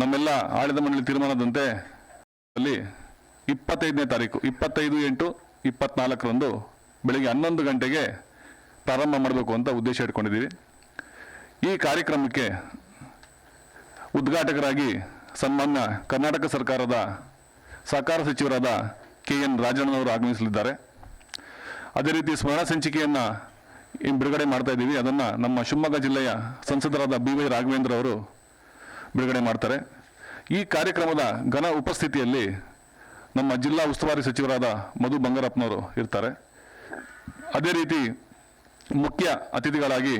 ನಮ್ಮೆಲ್ಲ ಆಡಳಿತ ಮಂಡಳಿ ತೀರ್ಮಾನದಂತೆ ಅಲ್ಲಿ ಇಪ್ಪತ್ತೈದನೇ ತಾರೀಕು, ಇಪ್ಪತ್ತೈದು ಎಂಟು, ಇಪ್ಪತ್ನಾಲ್ಕರಂದು ಬೆಳಗ್ಗೆ ಹನ್ನೊಂದು ಗಂಟೆಗೆ ಪ್ರಾರಂಭ ಮಾಡಬೇಕು ಅಂತ ಉದ್ದೇಶ ಇಟ್ಕೊಂಡಿದ್ದೀವಿ. ಈ ಕಾರ್ಯಕ್ರಮಕ್ಕೆ ಉದ್ಘಾಟಕರಾಗಿ ಸನ್ಮಾನ್ಯ ಕರ್ನಾಟಕ ಸರ್ಕಾರದ ಸಹಕಾರ ಸಚಿವರಾದ ಕೆ ಎನ್ ರಾಜಣ್ಣನವರು ಆಗಮಿಸಲಿದ್ದಾರೆ. ಅದೇ ರೀತಿ ಸ್ಮರಣ ಸಂಚಿಕೆಯನ್ನು ಬಿಡುಗಡೆ ಮಾಡ್ತಾ ಇದ್ದೀವಿ. ಅದನ್ನು ನಮ್ಮ ಶಿವಮೊಗ್ಗ ಜಿಲ್ಲೆಯ ಸಂಸದರಾದ ಬಿ ವೈ ರಾಘವೇಂದ್ರ ಅವರು ಬಿಡುಗಡೆ ಮಾಡ್ತಾರೆ. ಈ ಕಾರ್ಯಕ್ರಮದ ಘನ ಉಪಸ್ಥಿತಿಯಲ್ಲಿ ನಮ್ಮ ಜಿಲ್ಲಾ ಉಸ್ತುವಾರಿ ಸಚಿವರಾದ ಮಧು ಬಂಗಾರಪ್ಪನವರು ಇರ್ತಾರೆ. ಅದೇ ರೀತಿ ಮುಖ್ಯ ಅತಿಥಿಗಳಾಗಿ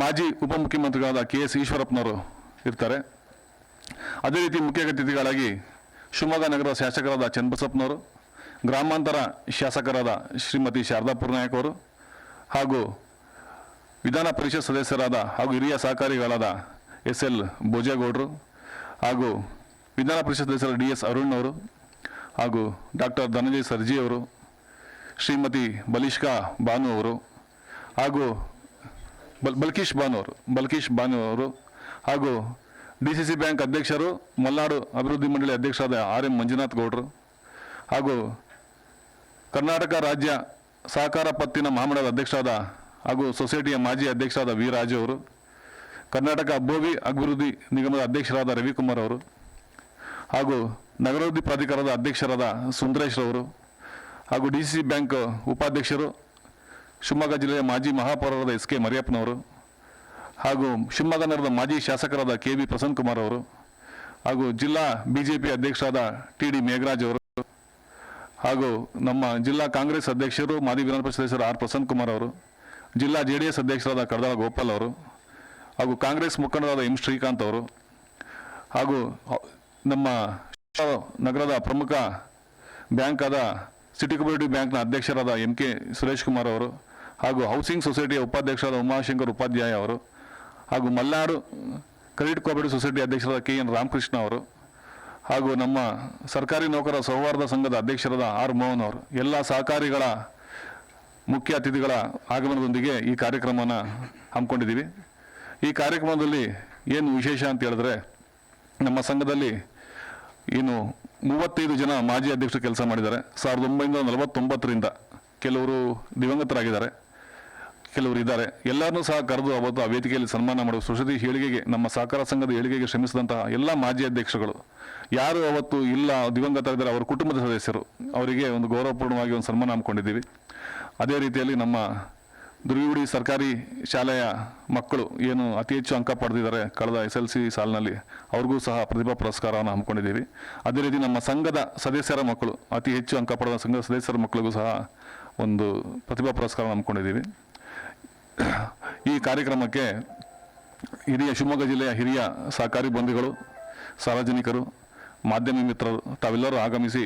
ಮಾಜಿ ಉಪಮುಖ್ಯಮಂತ್ರಿಗಳಾದ ಕೆ ಎಸ್ ಈಶ್ವರಪ್ಪನವರು ಇರ್ತಾರೆ. ಅದೇ ರೀತಿ ಮುಖ್ಯ ಅತಿಥಿಗಳಾಗಿ ಶಿವಮೊಗ್ಗ ನಗರದ ಶಾಸಕರಾದ ಚನ್ನಬಸಪ್ಪನವರು, ಗ್ರಾಮಾಂತರ ಶಾಸಕರಾದ ಶ್ರೀಮತಿ ಶಾರದಾ ಪುರನಾಯಕ್ ಅವರು ಹಾಗೂ ವಿಧಾನ ಪರಿಷತ್ ಸದಸ್ಯರಾದ ಹಾಗೂ ಹಿರಿಯ ಸಹಕಾರಿಗಳಾದ ಎಸ್ ಎಲ್ ಭೋಜೇಗೌಡರು ಹಾಗೂ ವಿಧಾನ ಪರಿಷತ್ ಸದಸ್ಯರು ಡಿ ಎಸ್ ಅರುಣ್ ಅವರು ಹಾಗೂ ಡಾಕ್ಟರ್ ಧನಂಜಯ್ ಸರ್ಜಿ ಅವರು, ಶ್ರೀಮತಿ ಬಲಿಷ್ಕಾ ಬಾನು ಅವರು ಹಾಗೂ ಬಲ್, ಬಲ್ಕೀಶ್ ಬಾನು ಅವರು, ಬಲ್ಕೀಶ್ ಬಾನು ಅವರು ಹಾಗೂ ಡಿ ಸಿ ಸಿ ಬ್ಯಾಂಕ್ ಅಧ್ಯಕ್ಷರು, ಮಲ್ನಾಡು ಅಭಿವೃದ್ಧಿ ಮಂಡಳಿ ಅಧ್ಯಕ್ಷರಾದ ಆರ್ ಎಂ ಮಂಜುನಾಥ್ ಗೌಡರು ಹಾಗೂ ಕರ್ನಾಟಕ ರಾಜ್ಯ ಸಹಕಾರ ಪತ್ತಿನ ಮಹಾಮಂಡಲದ ಅಧ್ಯಕ್ಷರಾದ ಹಾಗೂ ಸೊಸೈಟಿಯ ಮಾಜಿ ಅಧ್ಯಕ್ಷರಾದ ವಿ ರಾಜು ಅವರು. ಕರ್ನಾಟಕ ಭೂಮಿ ಅಭಿವೃದ್ಧಿ ನಿಗಮದ ಅಧ್ಯಕ್ಷರಾದ ರವಿಕುಮಾರ್ ಅವರು ಹಾಗೂ ನಗರಾಭಿವೃದ್ಧಿ ಪ್ರಾಧಿಕಾರದ ಅಧ್ಯಕ್ಷರಾದ ಸುಂದರೇಶ್ ಅವರು ಹಾಗೂ ಡಿ ಸಿ ಬ್ಯಾಂಕ್ ಉಪಾಧ್ಯಕ್ಷರು ಶಿವಮೊಗ್ಗ ಜಿಲ್ಲೆಯ ಮಾಜಿ ಮಹಾಪೌರರಾದ ಎಸ್ ಕೆ ಮರಿಯಪ್ಪನವರು ಹಾಗೂ ಶಿವಮೊಗ್ಗ ನಗರದ ಮಾಜಿ ಶಾಸಕರಾದ ಕೆ ವಿ ಪ್ರಸನ್ನ ಕುಮಾರ್ ಅವರು ಹಾಗೂ ಜಿಲ್ಲಾ ಬಿ ಜೆ ಪಿ ಅಧ್ಯಕ್ಷರಾದ ಟಿ ಡಿ ಮೇಘರಾಜ್ ಅವರು ಹಾಗೂ ನಮ್ಮ ಜಿಲ್ಲಾ ಕಾಂಗ್ರೆಸ್ ಅಧ್ಯಕ್ಷರು ಮಾಜಿ ವಿಧಾನ ಪರಿಷತ್ ಸದಸ್ಯರು ಆರ್ ಪ್ರಸನ್ನ ಕುಮಾರ್ ಅವರು, ಜಿಲ್ಲಾ ಜೆ ಡಿ ಎಸ್ ಅಧ್ಯಕ್ಷರಾದ ಕಡದಾಳ ಗೋಪಾಲ್ ಅವರು ಹಾಗೂ ಕಾಂಗ್ರೆಸ್ ಮುಖಂಡರಾದ ಎಂ ಶ್ರೀಕಾಂತ್ ಅವರು ಹಾಗೂ ನಮ್ಮ ನಗರದ ಪ್ರಮುಖ ಬ್ಯಾಂಕ್ ಆದ ಸಿಟಿ ಕೋಪರೇಟಿವ್ ಬ್ಯಾಂಕ್ನ ಅಧ್ಯಕ್ಷರಾದ ಎಂ ಕೆ ಸುರೇಶ್ ಕುಮಾರ್ ಅವರು ಹಾಗೂ ಹೌಸಿಂಗ್ ಸೊಸೈಟಿಯ ಉಪಾಧ್ಯಕ್ಷರಾದ ಉಮಾಶಂಕರ್ ಉಪಾಧ್ಯಾಯ ಅವರು ಹಾಗೂ ಮಲ್ನಾಡು ಕ್ರೆಡಿಟ್ ಕೋಪರೇಟಿವ್ ಸೊಸೈಟಿ ಅಧ್ಯಕ್ಷರಾದ ಕೆ ಎನ್ ರಾಮಕೃಷ್ಣ ಅವರು ಹಾಗೂ ನಮ್ಮ ಸರ್ಕಾರಿ ನೌಕರರ ಸೌಹಾರ್ದ ಸಂಘದ ಅಧ್ಯಕ್ಷರಾದ ಆರ್ ಮೋಹನ್ ಅವರು. ಎಲ್ಲ ಸಹಕಾರಿಗಳ ಮುಖ್ಯ ಅತಿಥಿಗಳ ಆಗಮನದೊಂದಿಗೆ ಈ ಕಾರ್ಯಕ್ರಮನ ಹಮ್ಮಿಕೊಂಡಿದ್ದೀವಿ. ಈ ಕಾರ್ಯಕ್ರಮದಲ್ಲಿ ಏನು ವಿಶೇಷ ಅಂತ ಹೇಳಿದ್ರೆ ನಮ್ಮ ಸಂಘದಲ್ಲಿ ಏನು ಮೂವತ್ತೈದು ಜನ ಮಾಜಿ ಅಧ್ಯಕ್ಷರು ಕೆಲಸ ಮಾಡಿದ್ದಾರೆ. ಸಾವಿರದ ಒಂಬೈನೂರ ನಲವತ್ತೊಂಬತ್ತರಿಂದ ಕೆಲವರು ದಿವಂಗತರಾಗಿದ್ದಾರೆ, ಕೆಲವರು ಇದ್ದಾರೆ. ಎಲ್ಲರನ್ನೂ ಸಹ ಕರೆದು ಅವತ್ತು ಆ ವೇದಿಕೆಯಲ್ಲಿ ಸನ್ಮಾನ ಮಾಡುವ ಸುಶ್ರತಿ ಏಳಿಗೆಗೆ ನಮ್ಮ ಸಹಕಾರ ಸಂಘದ ಏಳಿಗೆಗೆ ಶ್ರಮಿಸಿದಂತಹ ಎಲ್ಲ ಮಾಜಿ ಅಧ್ಯಕ್ಷಗಳು ಯಾರು ಅವತ್ತು ಇಲ್ಲ ದಿವಂಗತರಾಗಿದ್ದಾರೆ ಅವರ ಕುಟುಂಬದ ಸದಸ್ಯರು, ಅವರಿಗೆ ಒಂದು ಗೌರವಪೂರ್ಣವಾಗಿ ಒಂದು ಸನ್ಮಾನ ಹಮ್ಮಿಕೊಂಡಿದ್ದೀವಿ. ಅದೇ ರೀತಿಯಲ್ಲಿ ನಮ್ಮ ದುರ್ಗಿಗುಡಿ ಸರ್ಕಾರಿ ಶಾಲೆಯ ಮಕ್ಕಳು ಏನು ಅತಿ ಹೆಚ್ಚು ಅಂಕ ಪಡೆದಿದ್ದಾರೆ ಕಳೆದ ಎಸ್ ಎಲ್ ಸಿ ಸಾಲಿನಲ್ಲಿ, ಅವ್ರಿಗೂ ಸಹ ಪ್ರತಿಭಾ ಪುರಸ್ಕಾರವನ್ನು ಹಮ್ಮಿಕೊಂಡಿದ್ದೀವಿ. ಅದೇ ರೀತಿ ನಮ್ಮ ಸಂಘದ ಸದಸ್ಯರ ಮಕ್ಕಳು, ಅತಿ ಹೆಚ್ಚು ಅಂಕ ಪಡೆದ ಸಂಘದ ಸದಸ್ಯರ ಮಕ್ಕಳಿಗೂ ಸಹ ಒಂದು ಪ್ರತಿಭಾ ಪುರಸ್ಕಾರ ಹಮ್ಮಿಕೊಂಡಿದ್ದೀವಿ. ಈ ಕಾರ್ಯಕ್ರಮಕ್ಕೆ ಹಿರಿಯ ಶಿವಮೊಗ್ಗ ಜಿಲ್ಲೆಯ ಹಿರಿಯ ಸಹಕಾರಿ ಬಂಧುಗಳು, ಸಾರ್ವಜನಿಕರು, ಮಾಧ್ಯಮ ಮಿತ್ರರು, ತಾವೆಲ್ಲರೂ ಆಗಮಿಸಿ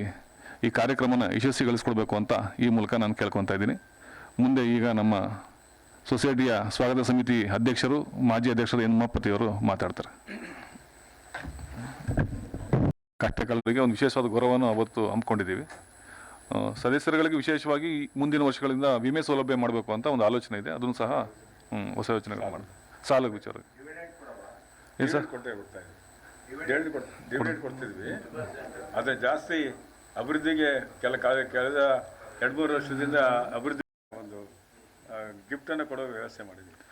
ಈ ಕಾರ್ಯಕ್ರಮನ ಯಶಸ್ವಿಗೊಳಿಸ್ಕೊಡ್ಬೇಕು ಅಂತ ಈ ಮೂಲಕ ನಾನು ಕೇಳ್ಕೊತಾ ಇದ್ದೀನಿ. ಮುಂದೆ ಈಗ ನಮ್ಮ ಸೊಸೈಟಿಯ ಸ್ವಾಗತ ಸಮಿತಿ ಅಧ್ಯಕ್ಷರು ಮಾಜಿ ಅಧ್ಯಕ್ಷರು ಎನ್ ಉಮಾಪತಿಯವರು ಮಾತಾಡ್ತಾರೆ. ಕಷ್ಟಕಾಲರಿಗೆ ಒಂದು ವಿಶೇಷವಾದ ಗೌರವವನ್ನು ಅವತ್ತು ಹಮ್ಮಿಕೊಂಡಿದ್ದೀವಿ. ಸದಸ್ಯರುಗಳಿಗೆ ವಿಶೇಷವಾಗಿ ಮುಂದಿನ ವರ್ಷಗಳಿಂದ ವಿಮೆ ಸೌಲಭ್ಯ ಮಾಡಬೇಕು ಅಂತ ಒಂದು ಆಲೋಚನೆ ಇದೆ. ಅದನ್ನು ಸಹ ಹ್ಮ್, ಹೊಸ ಯೋಚನೆಗಳು ಮಾಡಿ ಸಾಲ ವಿಚಾರ. ಏನು ಸರ್? ಕೊಡ್ತಿದ್ವಿ. ಆದರೆ ಜಾಸ್ತಿ ಅಭಿವೃದ್ಧಿಗೆ ಕೆಲ ಕಾಲ ಕಳೆದ ಎರಡು ಮೂರು ವರ್ಷದಿಂದ ಅಭಿವೃದ್ಧಿ ಗಿಫ್ಟನ್ನು ಕೊಡೋ ವ್ಯವಸ್ಥೆ ಮಾಡಿದ್ವಿ